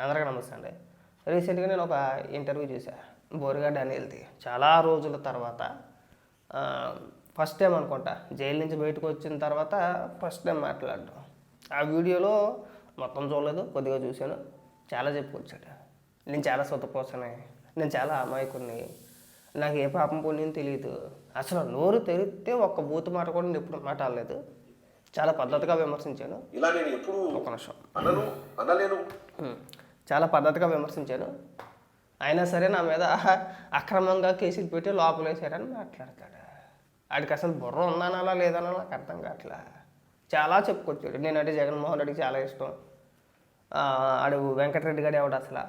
అందరికీ నమస్తే అండి. రీసెంట్గా నేను ఒక ఇంటర్వ్యూ చూసా బోరుగడ్డ అనిల్ది చాలా రోజుల తర్వాత ఫస్ట్ టైం అనుకుంటా. జైలు నుంచి బయటకు వచ్చిన తర్వాత ఫస్ట్ టైం మాట్లాడడం. ఆ వీడియోలో మొత్తం చూడలేదు కొద్దిగా చూశాను. చాలా చెప్పుకొచ్చాడు. నేను చాలా సొత్తపోసనే నేను చాలా అమాయకుడిని నాకు ఏ పాపం పుణ్యం తెలియదు అసలు నోరు తెరిస్తే ఒక్క బూత్ మాట కూడా నేను ఎప్పుడు మాట్లాడలేదు. చాలా పద్ధతిగా విమర్శించాను. ఇలా నేను ఎప్పుడు ఒక నిమిషం. అనను అనలేను. చాలా పద్ధతిగా విమర్శించాను అయినా సరే నా మీద అక్రమంగా కేసులు పెట్టి లోపలేశారని మాట్లాడతాడు. ఆడికి అసలు బుర్ర ఉందనాలా లేదనా నాకు అర్థం కావట్లా. చాలా చెప్పుకొచ్చాడు. నేనంటే జగన్మోహన్ రెడ్డికి చాలా ఇష్టం. ఆడు వెంకటరెడ్డి గారు ఎవడు అసలు?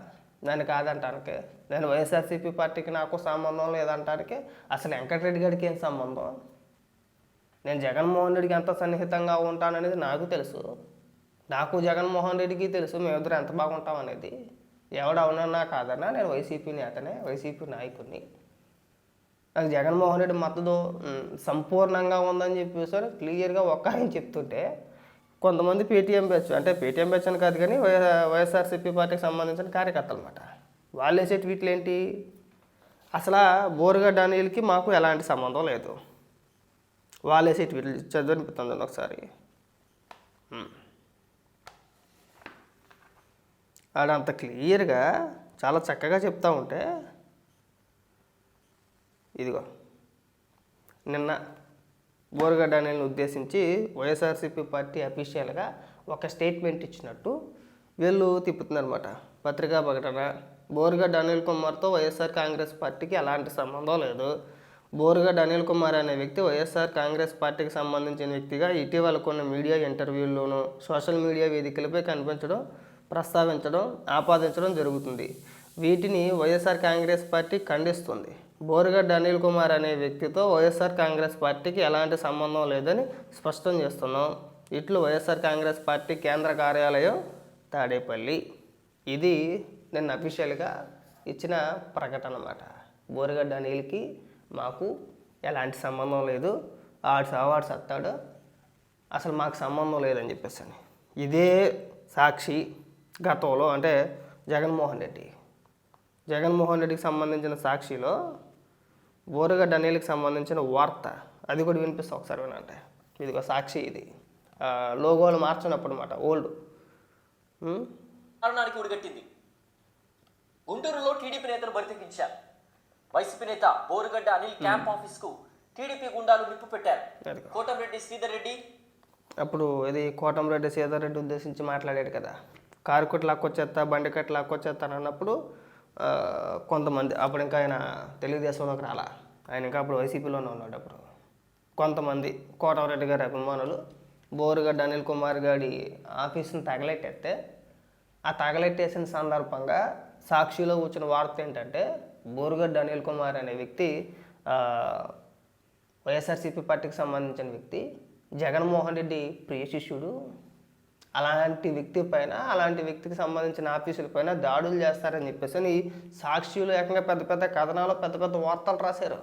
నేను కాదంటానికి. నేను వైఎస్ఆర్సీపీ పార్టీకి నాకు సంబంధం లేదంటానికి అసలు వెంకటరెడ్డి గారికి ఏం సంబంధం? నేను జగన్మోహన్ రెడ్డికి ఎంత సన్నిహితంగా ఉంటాననేది నాకు తెలుసు. నాకు జగన్మోహన్ రెడ్డికి తెలుసు మేమిద్దరం ఎంత బాగుంటాం అనేది. ఎవడవునన్నా కాదన్నా నేను వైసీపీ నేతనే వైసీపీ నాయకుడిని. నాకు జగన్మోహన్ రెడ్డి మద్దతు సంపూర్ణంగా ఉందని చెప్పేసి క్లియర్గా ఒక్క ఆయన చెప్తుంటే కొంతమంది పేటీఎం బ్యాచ్ అంటే పేటీఎం బ్యాచ్ అని కాదు కానీ వై వైఎస్ఆర్సీపీ పార్టీకి సంబంధించిన కార్యకర్తలు అనమాట వాళ్ళు వేసే ట్వీట్లు ఏంటి అసలు బోరుగడ్డ అనిల్కి మాకు ఎలాంటి సంబంధం లేదు. వాళ్ళు వేసే ట్వీట్లు చదివినిపిస్తుంది ఒకసారి. మ్. ఆడంత క్లియర్గా చాలా చక్కగా చెప్తా ఉంటే ఇదిగో నిన్న బోరగడ్డ అనిల్ని ఉద్దేశించి వైఎస్ఆర్సీపీ పార్టీ అఫీషియల్గా ఒక స్టేట్మెంట్ ఇచ్చినట్టు వీళ్ళు తిప్పుతున్నారన్నమాట పత్రికా ప్రకటన బోరగడ్డ అనిల్ కుమార్తో వైఎస్ఆర్ కాంగ్రెస్ పార్టీకి ఎలాంటి సంబంధం లేదు బోరగడ్డ అనిల్ కుమార్ అనే వ్యక్తి వైఎస్ఆర్ కాంగ్రెస్ పార్టీకి సంబంధించిన వ్యక్తిగా ఇటీవల కొన్ని మీడియా ఇంటర్వ్యూల్లోనూ సోషల్ మీడియా వేదికలపై కనిపించడం ప్రస్తావించడం ఆపాదించడం జరుగుతుంది. వీటిని వైఎస్ఆర్ కాంగ్రెస్ పార్టీ ఖండిస్తుంది. బోరగడ్డ అనిల్ కుమార్ అనే వ్యక్తితో వైఎస్ఆర్ కాంగ్రెస్ పార్టీకి ఎలాంటి సంబంధం లేదని స్పష్టం చేస్తున్నాం. ఇట్లు వైఎస్ఆర్ కాంగ్రెస్ పార్టీ కేంద్ర కార్యాలయం తాడేపల్లి. ఇది నిన్న అఫీషియల్గా ఇచ్చిన ప్రకటన అన్నమాట. బోరగడ్డ అనిల్కి మాకు ఎలాంటి సంబంధం లేదు. ఆడు అవార్డు సత్తాడు. అసలు మాకు సంబంధం లేదని చెప్పేసి అని. ఇదే సాక్షి. గతంలో అంటే జగన్మోహన్ రెడ్డి. జగన్మోహన్ రెడ్డికి సంబంధించిన సాక్షిలో బోరగడ్డ అనిల్కి సంబంధించిన వార్త. అది కూడా వినిపిస్తా ఒకసారి వినంటే ఇదిగో సాక్షి ఇది. లోగోలు మార్చినప్పుడు అనమాట ఓల్డ్. కారణానికి ఉడిగట్టింది గుంటూరులో టీడీపీ నేతలు బరితెక్కించారు వైసీపీ నేత బోరుగడ్డ అనిల్ క్యాంప్ ఆఫీస్కు టీడీపీ గుండాలు నిప్పు పెట్టారు. కోటంరెడ్డి శ్రీధర్ రెడ్డి. అప్పుడు ఇది కోటంరెడ్డి సీతారెడ్డి ఉద్దేశించి మాట్లాడాడు కదా. కారు కొట్టి లాక్కొచ్చేస్తా బండి కట్టి లాక్కొచ్చేస్తాను అన్నప్పుడు కొంతమంది అప్పుడు ఇంకా ఆయన తెలుగుదేశంలోకి రాలా. ఆయన ఇంకా అప్పుడు వైసీపీలోనే ఉన్నాడు అప్పుడు. కొంతమంది కోటంరెడ్డి గారి అభిమానులు బోరుగడ్డ అనిల్ కుమార్ గారి ఆఫీస్ని తగలెట్టేస్తే ఆ తగలెట్టేసిన సందర్భంగా సాక్షిలో వచ్చిన వార్త ఏంటంటే బోరుగడ్డ అనిల్ కుమార్ అనే వ్యక్తి వైఎస్ఆర్సీపీ పార్టీకి సంబంధించిన వ్యక్తి జగన్మోహన్ రెడ్డి ప్రియ శిష్యుడు అలాంటి వ్యక్తి పైన అలాంటి వ్యక్తికి సంబంధించిన ఆఫీసుల పైన దాడులు చేస్తారని చెప్పేసి అని సాక్షులు ఏకంగా పెద్ద పెద్ద కథనాలు పెద్ద పెద్ద వార్తలు రాశారు.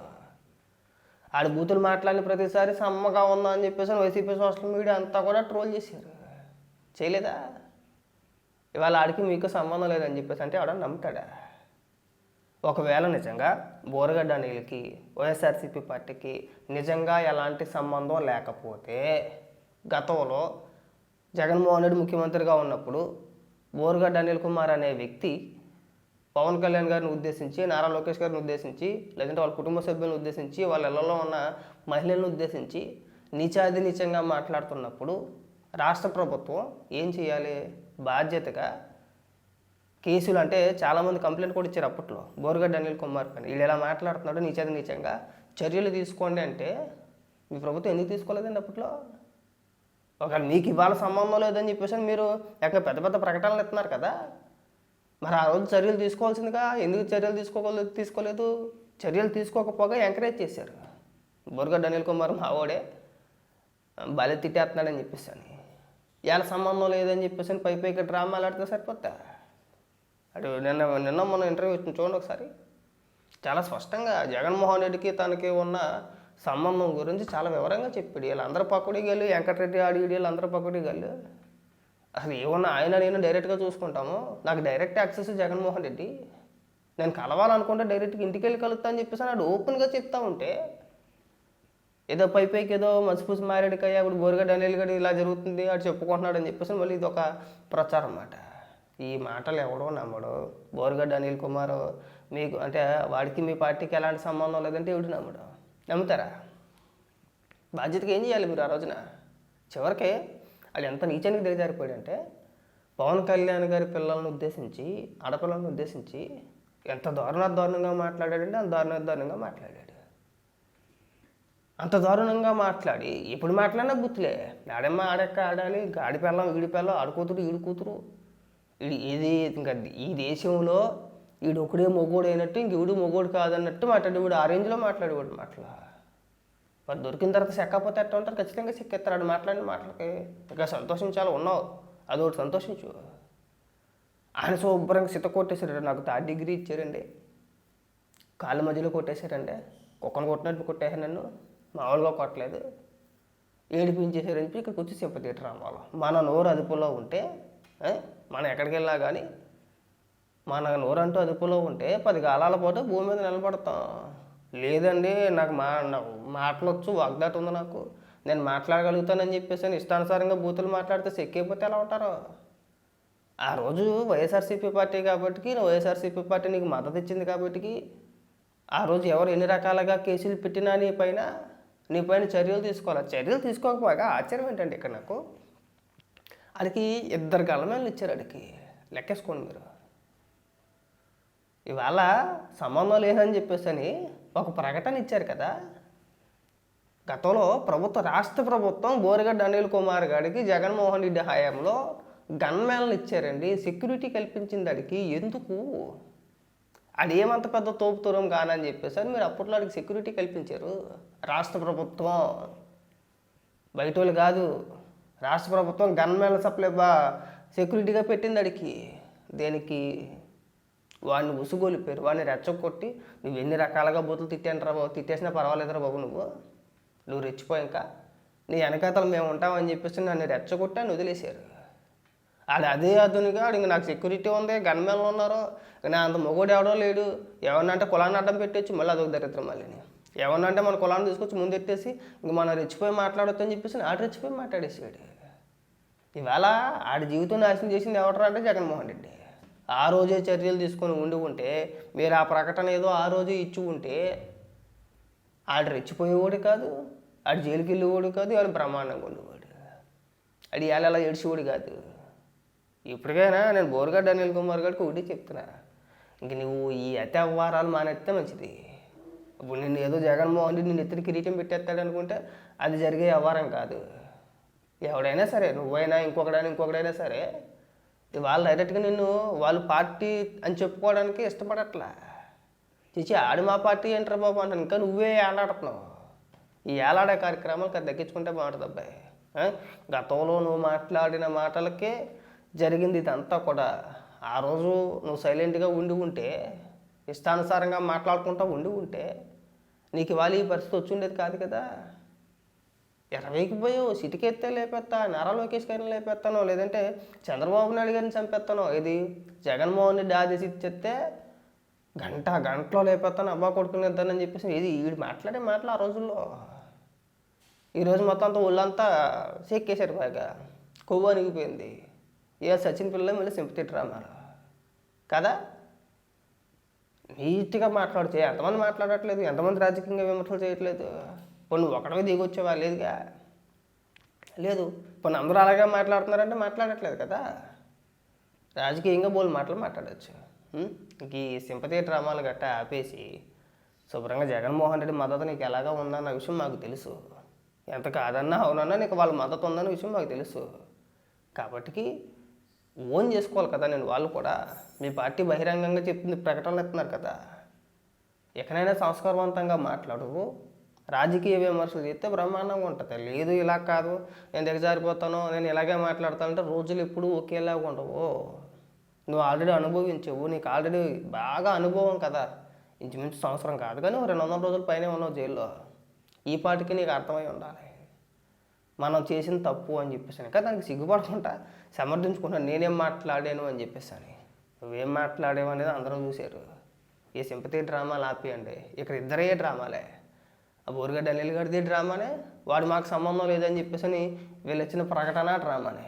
ఆడి బూతులు మాట్లాడిన ప్రతిసారి సమ్మగా ఉందా అని చెప్పేసి వైసీపీ సోషల్ మీడియా అంతా కూడా ట్రోల్ చేశారు. చేయలేదా? ఇవాళ ఆడికి మీకు సంబంధం లేదని చెప్పేసి అంటే ఆడ నమ్ముతాడా? ఒకవేళ నిజంగా బోరగడ్డ నీళ్ళకి వైఎస్ఆర్సీపీ పార్టీకి నిజంగా ఎలాంటి సంబంధం లేకపోతే గతంలో జగన్మోహన్ రెడ్డి ముఖ్యమంత్రిగా ఉన్నప్పుడు బోరగడ్డ అనిల్ కుమార్ అనే వ్యక్తి పవన్ కళ్యాణ్ గారిని ఉద్దేశించి నారా లోకేష్ గారిని ఉద్దేశించి లేదంటే వాళ్ళ కుటుంబ సభ్యులను ఉద్దేశించి వాళ్ళ ఇళ్ళలో ఉన్న మహిళలను ఉద్దేశించి నీచాది నీచంగా మాట్లాడుతున్నప్పుడు రాష్ట్ర ప్రభుత్వం ఏం చేయాలి? బాధ్యతగా కేసులు అంటే చాలామంది కంప్లైంట్ కూడా ఇచ్చారు అప్పట్లో బోరుగడ్డ అనిల్ కుమార్ పైన. వీళ్ళు ఎలా మాట్లాడుతున్నాడు నీచాది నీచంగా చర్యలు తీసుకోండి అంటే మీ ప్రభుత్వం ఎందుకు తీసుకోలేదండి అప్పట్లో? ఒకవేళ మీకు ఇవాళ సంబంధం లేదని చెప్పేసి అని మీరు ఎక్కడ పెద్ద పెద్ద ప్రకటనలు ఇస్తున్నారు కదా? మరి ఆ రోజు చర్యలు తీసుకోవాల్సిందిగా ఎందుకు చర్యలు తీసుకోలేదు తీసుకోలేదు? చర్యలు తీసుకోకపోగా ఎంకరేజ్ చేశారు. బోరుగడ్డ అనిల్ కుమార్ మావోడే భలే తిట్టేస్తున్నాడని చెప్పేసి అని. ఇవాళ సంబంధం లేదని చెప్పేసి అని పై పైకి డ్రామాలు ఆడితే సరిపోతా అటు నిన్న నిన్న మొన్న ఇంటర్వ్యూ చూడండి ఒకసారి. చాలా స్పష్టంగా జగన్మోహన్ రెడ్డికి తనకి ఉన్న సంబంధం గురించి చాలా వివరంగా చెప్పాడు. వీళ్ళందరూ పక్కడి గల్లు వెంకటరెడ్డి ఆడి వీళ్ళు అందరూ పక్కడి గల్లు అసలు ఏమన్నా ఆయన నేను డైరెక్ట్గా చూసుకుంటాము. నాకు డైరెక్ట్ యాక్సెస్ జగన్మోహన్ రెడ్డి. నేను కలవాలనుకుంటే డైరెక్ట్గా ఇంటికి వెళ్ళి కలుస్తా అని చెప్పేసి నాడు ఓపెన్గా చెప్తా ఉంటే ఏదో పై పైకి ఏదో మసిపూసి మారేడుకాయ ఇప్పుడు బోరుగడ్డ అనిల్ ఇలా జరుగుతుంది అటు చెప్పుకుంటున్నాడు అని చెప్పేసి మళ్ళీ ఇది ఒక ప్రచారం అన్నమాట. ఈ మాటలు ఎవడో నమ్మడు. బోరుగడ్డ అనిల్ కుమార్ మీకు అంటే వాడికి మీ పార్టీకి ఎలాంటి సంబంధం లేదంటే ఎవడు నమ్మడు. నమ్ముతారా? బాధ్యతగా ఏం చేయాలి మీరు ఆ రోజున? చివరికి వాళ్ళు ఎంత నీచానికి దిగజారిపోయాడంటే పవన్ కళ్యాణ్ గారి పిల్లలను ఉద్దేశించి ఆడపిల్లలను ఉద్దేశించి ఎంత దారుణ దారుణంగా మాట్లాడాడంటే అంత దారుణ దారుణంగా మాట్లాడాడు. అంత దారుణంగా మాట్లాడి ఎప్పుడు మాట్లాడినా గుర్తులే ఆడమ్మ ఆడెక్క ఆడాలి గాడి పిల్లం ఈడి పిల్లం ఆడుకూతురు ఈడు కూతురు. ఇది ఇంకా ఈ దేశంలో వీడు ఒకడే మొగోడు అయినట్టు ఇంక మొగోడు కాదన్నట్టు మాట్లాడి. వీడు ఆ రేంజ్లో మాట్లాడేవాడు మాటలా వాడు దొరికిన తర్వాత సెక్కపోతే ఎట్ట ఉంటారు? ఖచ్చితంగా సెక్కెత్తాడు మాట్లాడిన మాటలకి ఇంకా సంతోషించాలి ఉన్నావు. అదొకటి సంతోషించు. ఆయన శుభ్రంగా సిత కొట్టేశారు నాకు థర్డ్ డిగ్రీ ఇచ్చారండి. కాళ్ళ మధ్యలో కొట్టేశారండి. కుక్కను కొట్టినట్టు కొట్టేశారు నన్ను. మామూలుగా కొట్టలేదు. ఏడిపించేశారని చెప్పి ఇక్కడికి వచ్చి సింపతి రావాలి. మన నోరు అదుపులో ఉంటే మనం ఎక్కడికి వెళ్ళా కానీ మన నోరంటూ అదుపులో ఉంటే పది కాలాల పాటు భూమి మీద నిలబడతాం. లేదండి నాకు మా నాకు మాటలొచ్చు వాగ్దాటి ఉంది నాకు. నేను మాట్లాడగలుగుతానని చెప్పేసి ఇష్టానుసారంగా బూతులు మాట్లాడితే సెక్కిపోతే ఎలా ఉంటారు? ఆ రోజు వైఎస్ఆర్సీపీ పార్టీ కాబట్టి వైఎస్ఆర్సీపీ పార్టీ నీకు మద్దతు ఇచ్చింది కాబట్టి ఆ రోజు ఎవరు ఎన్ని రకాలుగా కేసులు పెట్టినా నీ పైన నీ పైన చర్యలు తీసుకోవాలి? చర్యలు తీసుకోకపోగా ఆశ్చర్యం ఏంటండి ఇక్కడ నాకు? అడికి ఇద్దరు గలమేళ్ళు ఇచ్చారు అడికి లెక్కేసుకోండి మీరు. ఇవాళ సంబంధం లేదని చెప్పేసి ఒక ప్రకటన ఇచ్చారు కదా. గతంలో ప్రభుత్వ రాష్ట్ర ప్రభుత్వం గోరగడ్డ అనిల్ కుమార్ గారికి జగన్మోహన్ రెడ్డి హయాంలో గన్మ్యాన్లు ఇచ్చారండి. సెక్యూరిటీ కల్పించిన దానికి ఎందుకు? అది ఏమంత పెద్ద తోపుతూరం కానని చెప్పేసి మీరు అప్పట్లో వాడికి సెక్యూరిటీ కల్పించారు. రాష్ట్ర ప్రభుత్వం బయట వాళ్ళు కాదు. రాష్ట్ర ప్రభుత్వం గన్మ్యాన్ సప్లై బా సెక్యూరిటీగా పెట్టింది అడికి దేనికి? వాడిని ఉసుగొలిపారు. వాడిని రెచ్చగొట్టి నువ్వు ఎన్ని రకాలుగా బూతులు రా బాబు? తిట్టేసినా పర్వాలేదురా బాబు నువ్వు. నువ్వు రెచ్చిపోయాక నీ వెనకాతలు మేము ఉంటామని చెప్పేసి నన్ను రెచ్చగొట్టాను అని వదిలేశారు. ఆడు అదే అదునుగా ఆడు ఇంక నాకు సెక్యూరిటీ ఉంది గన్మెన్లు ఉన్నారు. నా అంత మొగోడు ఎవడో లేడు. ఎవరినంటే కులాన్ని అడ్డం పెట్టచ్చు మళ్ళీ అదొక దరిద్రం మళ్ళీ ఎవరినంటే మన కులాన్ని తీసుకొచ్చి ముందు ఎత్తేసి ఇంక మనం రెచ్చిపోయి మాట్లాడొద్దు అని చెప్పేసి ఆడు రెచ్చిపోయి మాట్లాడేసాడు ఇవాళ ఆడి జీవితం నాశనం చేసింది ఎవరు అంటే జగన్మోహన్ రెడ్డి. ఆ రోజే చర్యలు తీసుకొని ఉండి ఉంటే మీరు ఆ ప్రకటన ఏదో ఆ రోజే ఇచ్చి ఉంటే ఆడు రెచ్చిపోయేవాడు కాదు ఆడు జైలుకి వెళ్ళేవాడు కాదు ఆడు బ్రహ్మాండంగా ఉండేవాడు. ఆడు ఎలా ఏడ్చేవాడు కాదు. ఇప్పటికైనా నేను బోరగడ్డ అనిల్ కుమార్ గారికి ఒకటి చెప్తున్నా. ఇంక నువ్వు ఈ అతి అవ్వారాలు మానేస్తే మంచిది. ఇప్పుడు నేను ఏదో జగన్మోహన్ రెడ్డి నేను ఎత్తున కిరీటం పెట్టేస్తాడు అనుకుంటే అది జరిగే వ్యవహారం కాదు. ఎవడైనా సరే నువ్వైనా ఇంకొకడైనా ఇంకొకడైనా సరే వాళ్ళు డైరెక్ట్గా నిన్ను వాళ్ళు పార్టీ అని చెప్పుకోవడానికి ఇష్టపడట్లా. చేసి ఆడి మా పార్టీ ఏంటర్ బాబు అంటాను. ఇంకా నువ్వే ఏలాడుతున్నావు? ఈ ఏలాడే కార్యక్రమాలు కదా తగ్గించుకుంటే బాగుంటుంది అబ్బాయి. గతంలో నువ్వు మాట్లాడిన మాటలకే జరిగింది ఇదంతా కూడా. ఆ రోజు నువ్వు సైలెంట్గా ఉండి ఉంటే ఇష్టానుసారంగా మాట్లాడుకుంటూ ఉండి ఉంటే నీకు ఇవాళ ఈ పరిస్థితి వచ్చి ఉండేది కాదు కదా? ఇరవైకి పోయావు సిటికెత్తే లేపేస్తా నారా లోకేష్ గారిని లేపేస్తాను లేదంటే చంద్రబాబు నాయుడు గారిని చంపేస్తాను ఇది జగన్మోహన్ రెడ్డి ఆదేశం ఇచ్చేస్తే గంట గంటలో లేపేస్తాను అబ్బా కొడుకునేద్దానని చెప్పేసి ఇది వీడు మాట్లాడే మాటలు ఆ రోజుల్లో. ఈరోజు మొత్తం అంతా ఒళ్ళంతా చెక్కేశారు బాగా కొవ్వు అనిగిపోయింది ఏ సచిన్ పిల్ల మళ్ళీ సింపతి డ్రామాలు కదా? నీట్గా మాట్లాడితే ఎంతమంది మాట్లాడట్లేదు ఎంతమంది రాజకీయంగా విమర్శలు చేయట్లేదు. ఇప్పుడు నువ్వు ఒకటే దిగొచ్చేవా? లేదుగా. లేదు. ఇప్పుడు అందరూ అలాగే మాట్లాడుతున్నారంటే మాట్లాడట్లేదు కదా. రాజకీయంగా బోల్ మాటలు మాట్లాడచ్చు. ఇంక ఈ సింపతి డ్రామాలు గట్ట ఆపేసి శుభ్రంగా జగన్మోహన్ రెడ్డి మద్దతు నీకు ఎలాగా ఉందన్న విషయం మాకు తెలుసు. ఎంత కాదన్నా అవునన్నా నీకు వాళ్ళ మద్దతు ఉందన్న విషయం మాకు తెలుసు. కాబట్టి ఓన్ చేసుకోవాలి కదా నేను వాళ్ళు కూడా. మీ పార్టీ బహిరంగంగా చెప్తుంది ప్రకటనలు ఇస్తున్నారు కదా. ఎక్కడైనా సంస్కారవంతంగా మాట్లాడు. రాజకీయ విమర్శలు చేస్తే బ్రహ్మాండంగా ఉంటుంది. లేదు ఇలా కాదు నేను దిగజారిపోతాను నేను ఇలాగే మాట్లాడతానంటే రోజులు ఎప్పుడూ ఒకేలాగా ఉండవు. నువ్వు ఆల్రెడీ అనుభవించవు నీకు ఆల్రెడీ బాగా అనుభవం కదా. ఇంచుమించు సంవత్సరం కాదు కానీ రెండు వందల రోజుల పైనే ఉన్నావు జైల్లో. ఈ పాటికి నీకు అర్థమై ఉండాలి. మనం చేసిన తప్పు అని చెప్పేసాను కానీ దానికి సిగ్గుపడకుండా సమర్థించుకుంటాను నేనేం మాట్లాడాను అని చెప్పేసాను నువ్వేం మాట్లాడావు అనేది అందరూ చూశారు. ఈ సింపతి డ్రామాలు ఆపేయండి. ఇక్కడ ఇద్దరే డ్రామాలే. ఆ బోరుగడ్డ అనిల్ గడిది డ్రామానే. వాడు మాకు సంబంధం లేదని చెప్పేసి అని వీళ్ళు ఇచ్చిన ప్రకటన డ్రామానే.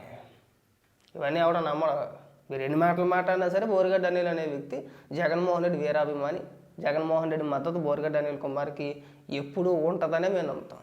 ఇవన్నీ ఎవడ నమ్మడు. మీరు ఎన్ని మాటలు మాట్లాడినా సరే బోరుగడ్డ అనిల్ అనే వ్యక్తి జగన్మోహన్ రెడ్డి వీరాభిమాని. జగన్మోహన్ రెడ్డి మద్దతు బోరుగడ్డ అనిల్ కుమార్కి ఎప్పుడూ ఉంటుందనే మేము నమ్ముతాం.